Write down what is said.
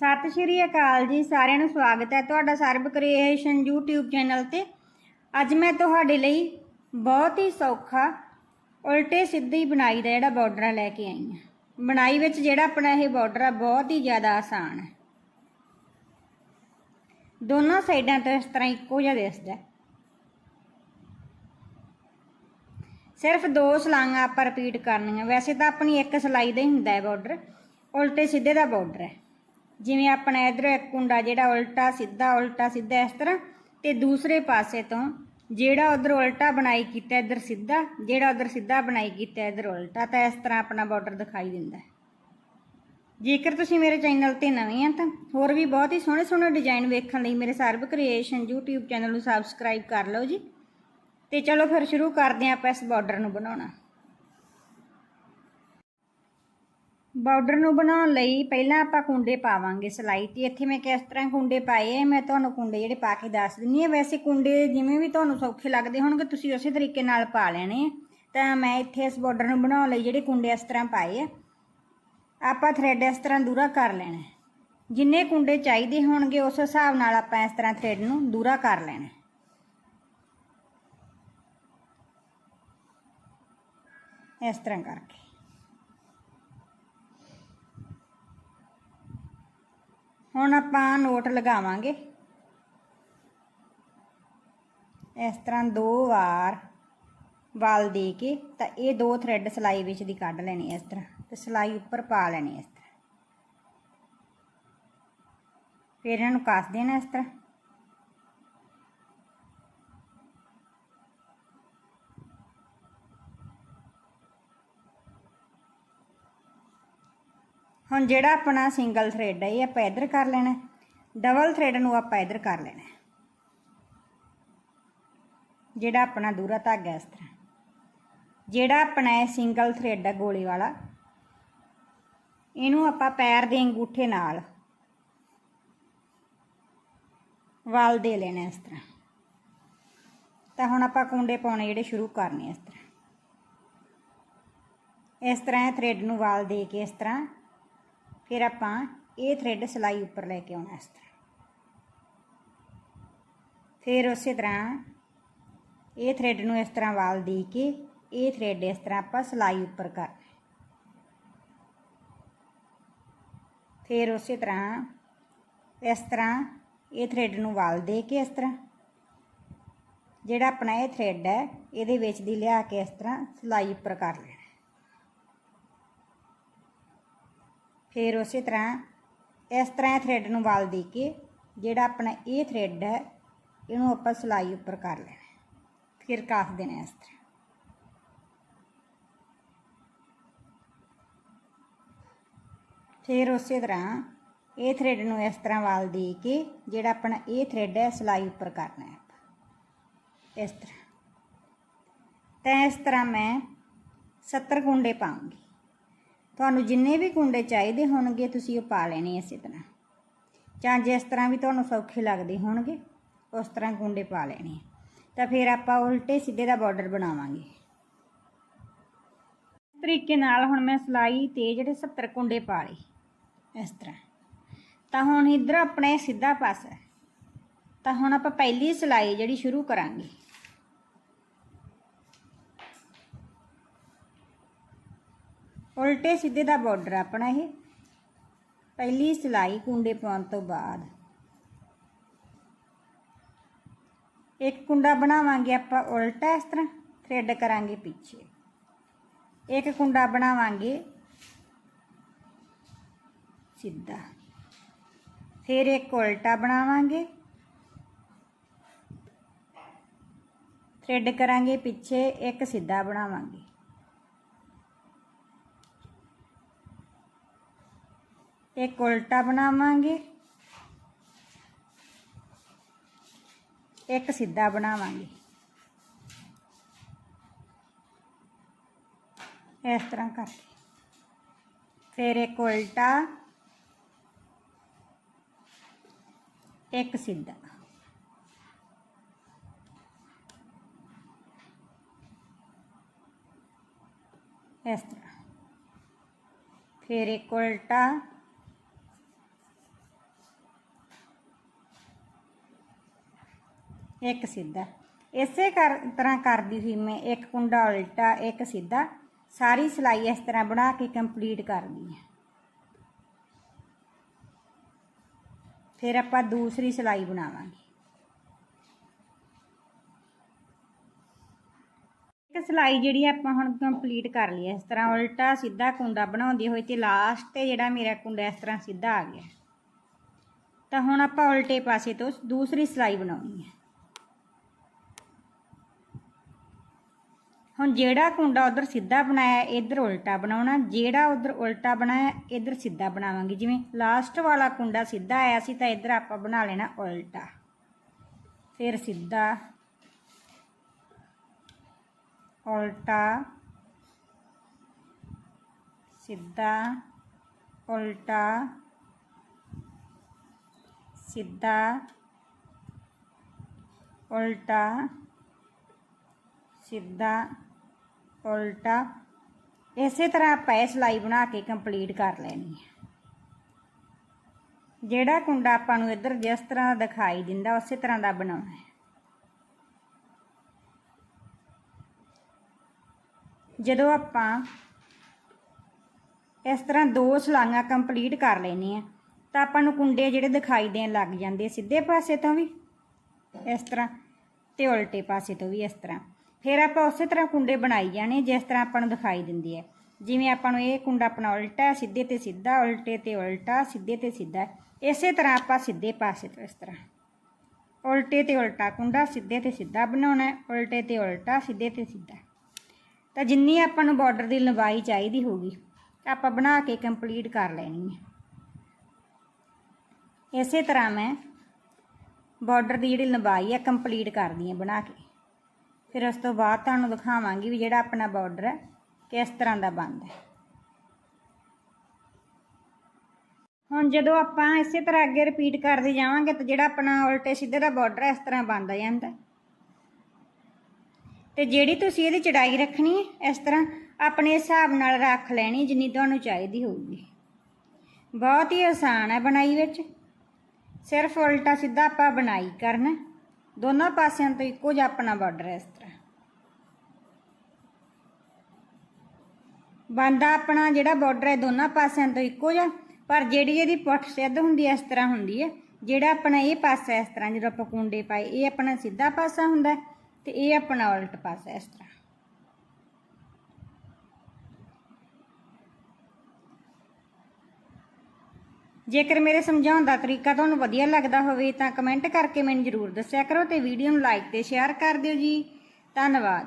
ਸਤਿ ਸ਼੍ਰੀ ਅਕਾਲ ਜੀ, ਸਾਰਿਆਂ ਨੂੰ ਸਵਾਗਤ ਹੈ ਤੁਹਾਡਾ ਸਰਬ ਕ੍ਰੀਏਸ਼ਨ YouTube ਚੈਨਲ ਤੇ। ਅੱਜ ਮੈਂ ਤੁਹਾਡੇ ਲਈ ਬਹੁਤ ਹੀ ਸੌਖਾ, ਉਲਟੇ ਸਿੱਧੇ ਹੀ ਬਣਾਈ ਦਾ ਜਿਹੜਾ ਬਾਰਡਰ ਲੈ ਕੇ ਆਈ ਹਾਂ। ਬਣਾਈ ਵਿੱਚ ਜਿਹੜਾ ਆਪਣਾ ਇਹ ਬਾਰਡਰ ਆ ਬਹੁਤ ਹੀ ਜ਼ਿਆਦਾ ਆਸਾਨ ਹੈ। ਦੋਨਾਂ ਸਾਈਡਾਂ ਤੋਂ ਇਸ ਤਰ੍ਹਾਂ ਇੱਕੋ ਜਿਹਾ ਦਿਸਦਾ ਸਿਰਫ ਦੋ ਸਲਾਈਆਂ ਆਪਾਂ ਰਿਪੀਟ ਕਰਨੀਆਂ। ਵੈਸੇ ਤਾਂ ਆਪਣੀ ਇੱਕ ਸਲਾਈ ਦਾ ਹੀ ਹੁੰਦਾ ਹੈ ਬਾਰਡਰ ਉਲਟੇ ਸਿੱਧੇ ਦਾ ਬਾਰਡਰ ਹੈ। ਜਿਵੇਂ ਆਪਣਾ ਇਧਰ ਇੱਕ ਕੁੰਡਾ ਜਿਹੜਾ ਉਲਟਾ ਸਿੱਧਾ ਉਲਟਾ ਸਿੱਧਾ ਇਸ ਤਰ੍ਹਾਂ ਤੇ ਦੂਸਰੇ ਪਾਸੇ ਤੋਂ ਜਿਹੜਾ ਉਧਰ ਉਲਟਾ ਬਣਾਈ ਕੀਤਾ, ਇਧਰ ਸਿੱਧਾ, ਜਿਹੜਾ ਉਧਰ ਸਿੱਧਾ ਬਣਾਈ ਕੀਤਾ, ਇਧਰ ਉਲਟਾ, ਤਾਂ ਇਸ ਤਰ੍ਹਾਂ ਆਪਣਾ ਬਾਰਡਰ ਦਿਖਾਈ ਦਿੰਦਾ। ਜੇਕਰ ਤੁਸੀਂ ਮੇਰੇ ਚੈਨਲ ਤੇ ਨਵੇਂ ਆ ਤਾਂ ਹੋਰ ਵੀ ਬਹੁਤ ਹੀ ਸੋਹਣੇ ਸੋਹਣੇ ਡਿਜ਼ਾਈਨ ਵੇਖਣ ਲਈ ਮੇਰੇ ਸਰਬ ਕ੍ਰੀਏਸ਼ਨ YouTube ਚੈਨਲ ਨੂੰ ਸਬਸਕ੍ਰਾਈਬ ਕਰ ਲਓ ਜੀ। ਤੇ ਚਲੋ ਫਿਰ ਸ਼ੁਰੂ ਕਰਦੇ ਹਾਂ ਆਪਾਂ ਇਸ ਬਾਰਡਰ ਨੂੰ ਬਣਾਉਣਾ। ਬਾਰਡਰ ਨੂੰ ਬਣਾਉਣ ਲਈ ਪਹਿਲਾਂ ਆਪਾਂ ਕੁੰਡੇ ਪਾਵਾਂਗੇ ਸਲਾਈ ਤੇ। ਇੱਥੇ ਮੈਂ ਕਿਸ ਤਰ੍ਹਾਂ ਕੁੰਡੇ ਪਾਏ ਆ, ਮੈਂ ਤੁਹਾਨੂੰ ਕੁੰਡੇ ਜਿਹੜੇ ਪਾ ਕੇ ਦੱਸ ਦਿੰਨੀ ਆ ਵੈਸੇ ਕੁੰਡੇ ਜਿਵੇਂ ਵੀ ਤੁਹਾਨੂੰ ਸੌਖੇ ਲੱਗਦੇ ਹੋਣਗੇ, ਤੁਸੀਂ ਉਸੇ ਤਰੀਕੇ ਨਾਲ ਪਾ ਲੈਣੇ ਤਾਂ ਮੈਂ ਇੱਥੇ ਇਸ ਬਾਰਡਰ ਨੂੰ ਬਣਾਉਣ ਲਈ ਜਿਹੜੇ ਕੁੰਡੇ ਇਸ ਤਰ੍ਹਾਂ ਪਾਏ ਆ, ਆਪਾਂ ਥ੍ਰੈਡ ਇਸ ਤਰ੍ਹਾਂ ਦੂਰਾ ਕਰ ਲੈਣਾ। ਜਿੰਨੇ ਕੁੰਡੇ ਚਾਹੀਦੇ ਹੋਣਗੇ, ਉਸ ਹਿਸਾਬ ਨਾਲ ਆਪਾਂ ਇਸ ਤਰ੍ਹਾਂ ਥ੍ਰੈਡ ਨੂੰ ਦੂਰਾ ਕਰ ਲੈਣਾ। ਇਸ ਤਰ੍ਹਾਂ ਕਰਕੇ। ਹੁਣ ਆਪਾਂ ਨੋਟ ਲਗਾਵਾਂਗੇ। ਇਸ ਤਰ੍ਹਾਂ ਦੋ ਵਾਰ ਵਾਲ ਦੇ ਕੇ ਤਾਂ ਇਹ ਦੋ ਥ੍ਰੈਡ ਸਲਾਈ ਵਿੱਚ ਦੀ ਕੱਢ ਲੈਣੀ ਇਸ ਤਰ੍ਹਾਂ ਤੇ ਸਲਾਈ ਉੱਪਰ ਪਾ ਲੈਣੀ ਇਸ ਤਰ੍ਹਾਂ। ਫਿਰ ਇਹਨਾਂ ਨੂੰ ਕੱਸ ਦੇਣਾ ਇਸ ਤਰ੍ਹਾਂ। ਹੁਣ ਜਿਹੜਾ ਆਪਣਾ ਸਿੰਗਲ ਥ੍ਰੈਡ ਹੈ ਇਹ ਆਪਾਂ ਇੱਧਰ ਕਰ ਲੈਣਾ ਡਬਲ ਥ੍ਰੈਡ ਨੂੰ ਆਪਾਂ ਇੱਧਰ ਕਰ ਲੈਣਾ ਜਿਹੜਾ ਆਪਣਾ ਦੂਰਾ ਧਾਗਾ ਇਸ ਤਰ੍ਹਾਂ। ਜਿਹੜਾ ਆਪਣਾ ਇਹ ਸਿੰਗਲ ਥ੍ਰੈਡ ਹੈ ਗੋਲੇ ਵਾਲਾ, ਇਹਨੂੰ ਆਪਾਂ ਪੈਰ ਦੇ ਅੰਗੂਠੇ ਨਾਲ ਵਾਲ ਦੇ ਲੈਣਾ ਇਸ ਤਰ੍ਹਾਂ। ਤਾਂ ਹੁਣ ਆਪਾਂ ਕੁੰਡੇ ਪਾਉਣੇ ਜਿਹੜੇ ਸ਼ੁਰੂ ਕਰਨੇ ਇਸ ਤਰ੍ਹਾਂ। ਇਸ ਤਰ੍ਹਾਂ ਇਹ ਥ੍ਰੈਡ ਨੂੰ ਵਾਲ ਦੇ ਕੇ ਇਸ ਤਰ੍ਹਾਂ ਫਿਰ ਆਪਾਂ ਇਹ ਥ੍ਰੈਡ ਸਲਾਈ ਉੱਪਰ ਲੈ ਕੇ ਆਉਣਾ ਇਸ ਤਰ੍ਹਾਂ। ਫਿਰ ਉਸੇ ਤਰ੍ਹਾਂ ਇਹ ਥ੍ਰੈਡ ਨੂੰ ਇਸ ਤਰ੍ਹਾਂ ਵਾਲ ਦੇ ਕੇ ਇਹ ਥ੍ਰੈਡ ਇਸ ਤਰ੍ਹਾਂ ਆਪਾਂ ਸਲਾਈ ਉੱਪਰ ਕਰ ਫਿਰ ਉਸੇ ਤਰ੍ਹਾਂ ਇਸ ਤਰ੍ਹਾਂ ਇਹ ਥ੍ਰੈਡ ਨੂੰ ਵਾਲ ਦੇ ਕੇ ਇਸ ਤਰ੍ਹਾਂ, ਜਿਹੜਾ ਆਪਣਾ ਇਹ ਥ੍ਰੈਡ ਹੈ, ਇਹਦੇ ਵਿੱਚ ਦੀ ਲਿਆ ਕੇ ਇਸ ਤਰ੍ਹਾਂ ਸਲਾਈ ਉੱਪਰ ਕਰ ਲੈਣਾ। ਫਿਰ ਉਸੇ ਤਰ੍ਹਾਂ ਇਸ ਤਰ੍ਹਾਂ ਇਹ ਥ੍ਰੈਡ ਨੂੰ ਵਾਲ ਦੇ ਕੇ ਜਿਹੜਾ ਆਪਣਾ ਇਹ ਥ੍ਰੈਡ ਹੈ ਇਹਨੂੰ ਆਪਾਂ ਸਲਾਈ ਉੱਪਰ ਕਰ ਲੈਣਾ ਫਿਰ ਕੱਸ ਦੇਣਾ ਇਸ ਤਰ੍ਹਾਂ ਫਿਰ ਉਸੇ ਤਰ੍ਹਾਂ ਇਹ ਥ੍ਰੈਡ ਨੂੰ ਇਸ ਤਰ੍ਹਾਂ ਵਾਲ ਦੇ ਕੇ ਜਿਹੜਾ ਆਪਣਾ ਇਹ ਥ੍ਰੈਡ ਹੈ ਸਲਾਈ ਉੱਪਰ ਕਰਨਾ ਹੈ ਆਪਾਂ ਇਸ ਤਰ੍ਹਾਂ ਤਾਂ ਇਸ ਤਰ੍ਹਾਂ ਮੈਂ 70 ਕੁੰਡੇ ਪਾਉਂਗੀ ਤੁਹਾਨੂੰ ਜਿੰਨੇ ਵੀ ਕੁੰਡੇ ਚਾਹੀਦੇ ਹੋਣਗੇ, ਤੁਸੀਂ ਉਹ ਪਾ ਲੈਣੇ ਇਸੇ ਤਰ੍ਹਾਂ। ਜਾਂ ਜਿਸ ਤਰ੍ਹਾਂ ਵੀ ਤੁਹਾਨੂੰ ਸੌਖੇ ਲੱਗਦੇ ਹੋਣਗੇ, ਉਸ ਤਰ੍ਹਾਂ ਕੁੰਡੇ ਪਾ ਲੈਣੇ ਤਾਂ ਫਿਰ ਆਪਾਂ ਉਲਟੇ ਸਿੱਧੇ ਦਾ ਬਾਰਡਰ ਬਣਾਵਾਂਗੇ। ਇਸ ਤਰੀਕੇ ਨਾਲ ਹੁਣ ਮੈਂ ਸਲਾਈ ਤੇ ਜਿਹੜੇ 70 ਕੁੰਡੇ ਪਾ ਲਏ, ਇਸ ਤਰ੍ਹਾਂ। ਤਾਂ ਹੁਣ ਇਧਰ ਆਪਣੇ ਸਿੱਧਾ ਪਾਸਾ। ਤਾਂ ਹੁਣ ਆਪਾਂ ਪਹਿਲੀ ਸਲਾਈ ਜਿਹੜੀ ਸ਼ੁਰੂ ਕਰਾਂਗੇ। ਉਲਟੇ ਸਿੱਧੇ ਦਾ ਬਾਰਡਰ ਆਪਣਾ ਇਹ। ਪਹਿਲੀ ਸਿਲਾਈ ਕੁੰਡੇ ਪਾਉਣ ਤੋਂ ਬਾਅਦ। ਇੱਕ ਕੁੰਡਾ ਬਣਾਵਾਂਗੇ ਆਪਾਂ ਉਲਟਾ, ਇਸ ਤਰ੍ਹਾਂ ਥ੍ਰੈਡ ਕਰਾਂਗੇ ਪਿੱਛੇ। ਇੱਕ ਕੁੰਡਾ ਬਣਾਵਾਂਗੇ ਸਿੱਧਾ। ਫਿਰ ਇੱਕ ਉਲਟਾ ਬਣਾਵਾਂਗੇ। ਥ੍ਰੈਡ ਕਰਾਂਗੇ ਪਿੱਛੇ, ਇੱਕ ਸਿੱਧਾ ਬਣਾਵਾਂਗੇ। ਇੱਕ ਉਲਟਾ ਬਣਾਵਾਂਗੇ ਇੱਕ ਸਿੱਧਾ ਬਣਾਵਾਂਗੇ ਇਸ ਤਰ੍ਹਾਂ ਕਰਕੇ ਫਿਰ ਇੱਕ ਉਲਟਾ ਇੱਕ ਸਿੱਧਾ ਇਸ ਤਰ੍ਹਾਂ ਫਿਰ ਇੱਕ ਉਲਟਾ ਇੱਕ ਸਿੱਧਾ। ਇਸੇ ਕਰ, ਤਰ੍ਹਾਂ ਕਰਦੀ ਹੋਈ ਮੈਂ। ਇੱਕ ਕੁੰਡਾ ਉਲਟਾ, ਇੱਕ ਸਿੱਧਾ। ਸਾਰੀ ਸਿਲਾਈ ਇਸ ਤਰ੍ਹਾਂ ਬਣਾ ਕੇ ਕੰਪਲੀਟ ਕਰਦੀ ਹਾਂ। ਫਿਰ ਆਪਾਂ ਦੂਸਰੀ ਸਿਲਾਈ ਬਣਾਵਾਂਗੇ। ਇੱਕ ਸਿਲਾਈ ਜਿਹੜੀ ਆਪਾਂ ਹੁਣ ਕੰਪਲੀਟ ਕਰ ਲਈ ਇਸ ਤਰ੍ਹਾਂ ਉਲਟਾ, ਸਿੱਧਾ ਕੁੰਡਾ ਬਣਾਉਂਦੇ ਹੋਏ ਤੇ ਲਾਸਟ ਤੇ ਜਿਹੜਾ ਮੇਰਾ ਕੁੰਡਾ ਇਸ ਤਰ੍ਹਾਂ ਸਿੱਧਾ ਆ ਗਿਆ। ਤਾਂ ਹੁਣ ਆਪਾਂ ਉਲਟੇ ਪਾਸੇ ਤੋਂ ਦੂਸਰੀ ਸਿਲਾਈ ਬਣਾਉਣੀ ਹੈ। ਹੁਣ ਜਿਹੜਾ ਕੁੰਡਾ ਉਧਰ ਸਿੱਧਾ ਬਣਾਇਆ, ਇੱਧਰ ਉਲਟਾ ਬਣਾਉਣਾ, ਜਿਹੜਾ ਉਧਰ ਉਲਟਾ ਬਣਾਇਆ, ਇੱਧਰ ਸਿੱਧਾ ਬਣਾਵਾਂਗੇ। ਜਿਵੇਂ ਲਾਸਟ ਵਾਲਾ ਕੁੰਡਾ ਸਿੱਧਾ ਆਇਆ ਸੀ ਤਾਂ ਇੱਧਰ ਆਪਾਂ ਬਣਾ ਲੈਣਾ ਉਲਟਾ। ਫਿਰ ਸਿੱਧਾ ਉਲਟਾ ਸਿੱਧਾ ਉਲਟਾ ਸਿੱਧਾ ਉਲਟਾ ਸਿੱਧਾ ਉਲਟਾ, ਇਸੇ ਤਰ੍ਹਾਂ ਆਪਾਂ ਇਹ ਸਿਲਾਈ ਬਣਾ ਕੇ ਕੰਪਲੀਟ ਕਰ ਲੈਣੀ ਹੈ। ਜਿਹੜਾ ਕੁੰਡਾ ਆਪਾਂ ਨੂੰ ਇੱਧਰ ਜਿਸ ਤਰ੍ਹਾਂ ਦਾ ਦਿਖਾਈ ਦਿੰਦਾ, ਉਸੇ ਤਰ੍ਹਾਂ ਦਾ ਬਣਾਉਣਾ ਹੈ। ਜਦੋਂ ਆਪਾਂ ਇਸ ਤਰ੍ਹਾਂ ਦੋ ਸਲਾਈਆਂ ਕੰਪਲੀਟ ਕਰ ਲੈਣੀਆਂ ਤਾਂ ਆਪਾਂ ਨੂੰ ਕੁੰਡੇ ਜਿਹੜੇ ਦਿਖਾਈ ਦੇਣ ਲੱਗ ਜਾਂਦੇ ਸਿੱਧੇ ਪਾਸੇ ਤੋਂ ਵੀ, ਇਸ ਤਰ੍ਹਾਂ ਤੇ ਉਲਟੇ ਪਾਸੇ ਤੋਂ ਵੀ ਇਸ ਤਰ੍ਹਾਂ। ਫਿਰ ਆਪਾਂ ਉਸੇ ਤਰ੍ਹਾਂ ਕੁੰਡੇ ਬਣਾਈ ਜਾਣੇ ਜਿਸ ਤਰ੍ਹਾਂ ਆਪਾਂ ਨੂੰ ਦਿਖਾਈ ਦਿੰਦੀ ਹੈ। ਜਿਵੇਂ ਆਪਾਂ ਨੂੰ ਇਹ ਕੁੰਡਾ ਆਪਣਾ ਉਲਟਾ ਸਿੱਧੇ ਤੇ ਸਿੱਧਾ, ਉਲਟੇ ਤੇ ਉਲਟਾ, ਸਿੱਧੇ ਤੇ ਸਿੱਧਾ ਇਸੇ ਤਰ੍ਹਾਂ ਆਪਾਂ ਸਿੱਧੇ ਪਾਸੇ ਤੋਂ ਇਸ ਤਰ੍ਹਾਂ। ਉਲਟੇ ਤੇ ਉਲਟਾ ਕੁੰਡਾ, ਸਿੱਧੇ ਤੇ ਸਿੱਧਾ ਬਣਾਉਣਾ ਉਲਟੇ ਤੇ ਉਲਟਾ, ਸਿੱਧੇ ਤੇ ਸਿੱਧਾ। ਤਾਂ ਜਿੰਨੀ ਆਪਾਂ ਨੂੰ ਬਾਰਡਰ ਦੀ ਲੰਬਾਈ ਚਾਹੀਦੀ ਹੋਊਗੀ, ਆਪਾਂ ਬਣਾ ਕੇ ਕੰਪਲੀਟ ਕਰ ਲੈਣੀ ਹੈ। ਇਸੇ ਤਰ੍ਹਾਂ ਮੈਂ ਬਾਰਡਰ ਦੀ ਜਿਹੜੀ ਲੰਬਾਈ ਹੈ, ਕੰਪਲੀਟ ਕਰਦੀ ਹਾਂ ਬਣਾ ਕੇ। ਫਿਰ ਉਸ ਤੋਂ ਬਾਅਦ ਤੁਹਾਨੂੰ ਦਿਖਾਵਾਂਗੀ ਵੀ ਜਿਹੜਾ ਆਪਣਾ ਬਾਰਡਰ ਹੈ, ਕਿਸ ਤਰ੍ਹਾਂ ਦਾ ਬਣਦਾ ਹੈ। ਹੁਣ ਜਦੋਂ ਆਪਾਂ ਇਸੇ ਤਰ੍ਹਾਂ ਅੱਗੇ ਰਿਪੀਟ ਕਰਦੇ ਜਾਵਾਂਗੇ ਤਾਂ ਜਿਹੜਾ ਆਪਣਾ ਉਲਟੇ ਸਿੱਧੇ ਦਾ ਬਾਰਡਰ ਇਸ ਤਰ੍ਹਾਂ ਬਣਦਾ ਜਾਂਦਾ ਹੈ। ਤੇ ਜਿਹੜੀ ਤੁਸੀਂ ਇਹਦੀ ਚੜਾਈ ਰੱਖਣੀ ਹੈ, ਇਸ ਤਰ੍ਹਾਂ ਆਪਣੇ ਹਿਸਾਬ ਨਾਲ ਰੱਖ ਲੈਣੀ ਜਿੰਨੀ ਤੁਹਾਨੂੰ ਚਾਹੀਦੀ ਹੋਊਗੀ। ਬਹੁਤ ਹੀ ਆਸਾਨ ਹੈ ਬਣਾਈ ਵਿੱਚ। ਸਿਰਫ ਉਲਟਾ ਸਿੱਧਾ ਆਪਾਂ ਬਣਾਈ ਕਰਨਾ ਦੋਨਾਂ ਪਾਸਿਆਂ ਤੋਂ ਇੱਕੋ ਜਿਹਾ ਆਪਣਾ ਬਾਰਡਰ ਇਸ ਤਰ੍ਹਾਂ। ਬੰਦਾ ਆਪਣਾ ਜਿਹੜਾ ਬਾਰਡਰ ਹੈ ਦੋਨਾਂ ਪਾਸਿਆਂ ਤੋਂ ਇੱਕੋ ਜਿਹਾ, ਪਰ ਜਿਹੜੀ ਇਹਦੀ ਪੁੱਠ ਸਿੱਧ ਹੁੰਦੀ ਹੈ ਇਸ ਤਰ੍ਹਾਂ ਹੁੰਦੀ ਹੈ। ਜਿਹੜਾ ਆਪਣਾ ਇਹ ਪਾਸਾ ਇਸ ਤਰ੍ਹਾਂ, ਜਦੋਂ ਆਪਾਂ ਕੁੰਡੇ ਪਾਏ, ਇਹ ਆਪਣਾ ਸਿੱਧਾ ਪਾਸਾ ਹੁੰਦਾ ਹੈ ਤੇ ਇਹ ਆਪਣਾ ਉਲਟ ਪਾਸਾ ਇਸ ਤਰ੍ਹਾਂ। ਜੇਕਰ ਮੇਰੇ ਸਮਝਾਉਣ ਦਾ ਤਰੀਕਾ ਤੁਹਾਨੂੰ ਵਧੀਆ ਲੱਗਦਾ ਹੋਵੇ ਤਾਂ ਕਮੈਂਟ ਕਰਕੇ ਮੈਨੂੰ ਜ਼ਰੂਰ ਦੱਸਿਆ ਕਰੋ ਤੇ ਵੀਡੀਓ ਨੂੰ ਲਾਈਕ ਤੇ ਸ਼ੇਅਰ ਕਰ ਦਿਓ ਜੀ। ਧੰਨਵਾਦ।